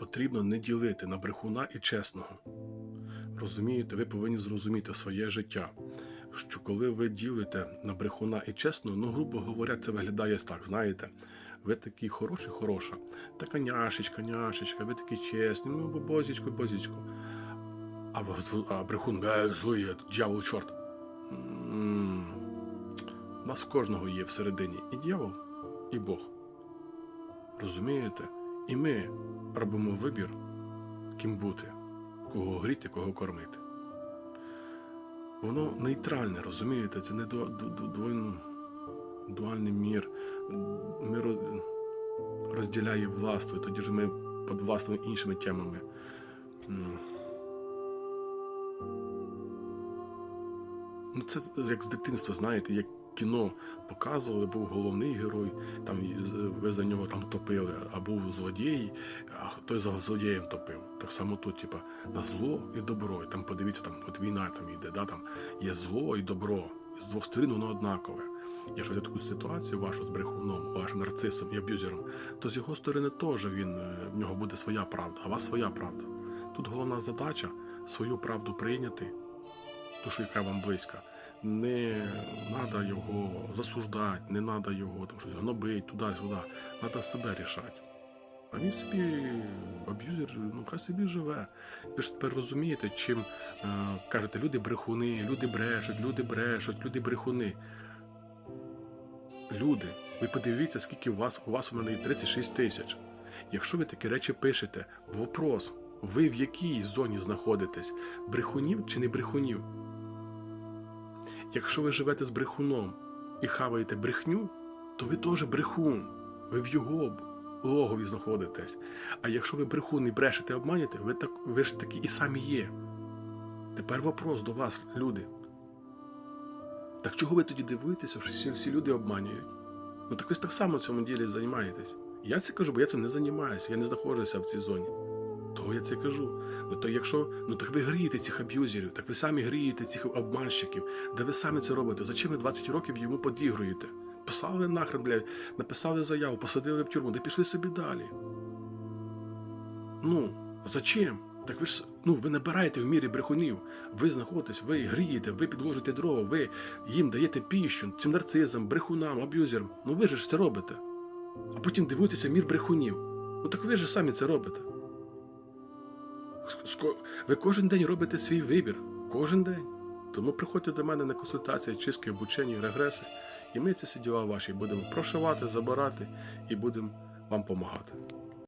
потрібно не ділити на брехуна і чесного. Розумієте, ви повинні зрозуміти своє життя. Що коли ви ділите на брехуна і чесного, ну, грубо говоря, це виглядає так, знаєте. Ви такі хороші, хороша, така няшечка, няшечка, ви такі чесні, ну, бозічко, бозічко. А, а брехун, е, злий, дьявол, чорт. У нас в кожного є всередині і дьявол, і Бог. Розумієте? І ми робимо вибір, ким бути, кого гріти, кого кормити. Воно нейтральне, розумієте? Це не дуальний мір. Ми роз- розділяє властво, тоді ж ми під власними іншими темами. Ну, це як з дитинства, знаєте, як кіно показували, був головний герой, там ви за нього там топили, а був злодій, а хтось за злодієм топив. Так само тут, типа, на зло і добро. І там подивіться, там от війна там йде, да, там є зло і добро. З двох сторін воно однакове. Якщо взяти таку ситуацію вашу з брехуном, вашим нарцисом і аб'юзером, то з його сторони теж він е, в нього буде своя правда, а у вас своя правда. Тут головна задача свою правду прийняти, ту, що яка вам близька. Не треба його засуждати, не треба його там щось гнобити, туди-сюди. Треба себе рішати. А він собі аб'юзер, ну хай собі живе. Ви ж тепер розумієте, чим е, кажете, люди брехуни, люди брешуть, люди брешуть, люди брехуни. Люди, ви подивіться, скільки у вас, у вас у мене є 36 тисяч. Якщо ви такі речі пишете, вопрос, ви в якій зоні знаходитесь? Брехунів чи не брехунів? Якщо ви живете з брехуном і хаваєте брехню, то ви теж брехун. Ви в його логові знаходитесь. А якщо ви брехун і брешете, обманюєте, ви, так, ви ж такі і самі є. Тепер вопрос до вас, люди. Так чого ви тоді дивуєтеся, що всі, всі люди обманюють? Ну так ви ж так само в цьому ділі займаєтесь. Я це кажу, бо я цим не займаюся, я не знаходжуся в цій зоні. Того я це кажу. Ну то якщо ну так ви грієте цих аб'юзерів, так ви самі грієте цих обманщиків, де ви самі це робите? Зачем ви 20 років йому подігруєте? Послали нахрен, блядь, написали заяву, посадили в тюрму, де пішли собі далі. Ну, зачем? Так ви ж ну ви набираєте в мірі брехунів. Ви знаходитесь, ви грієте, ви підложите дрова, ви їм даєте піщу, цим нарцизам, брехунам, аб'юзерам. Ну ви ж це робите. А потім дивуєтеся мір брехунів. Ну так ви ж самі це робите. Ви кожен день робите свій вибір. Кожен день. Тому приходьте до мене на консультації, чистки, обучення, регреси, і ми ці всі ваші будемо прошивати, забирати і будемо вам допомагати.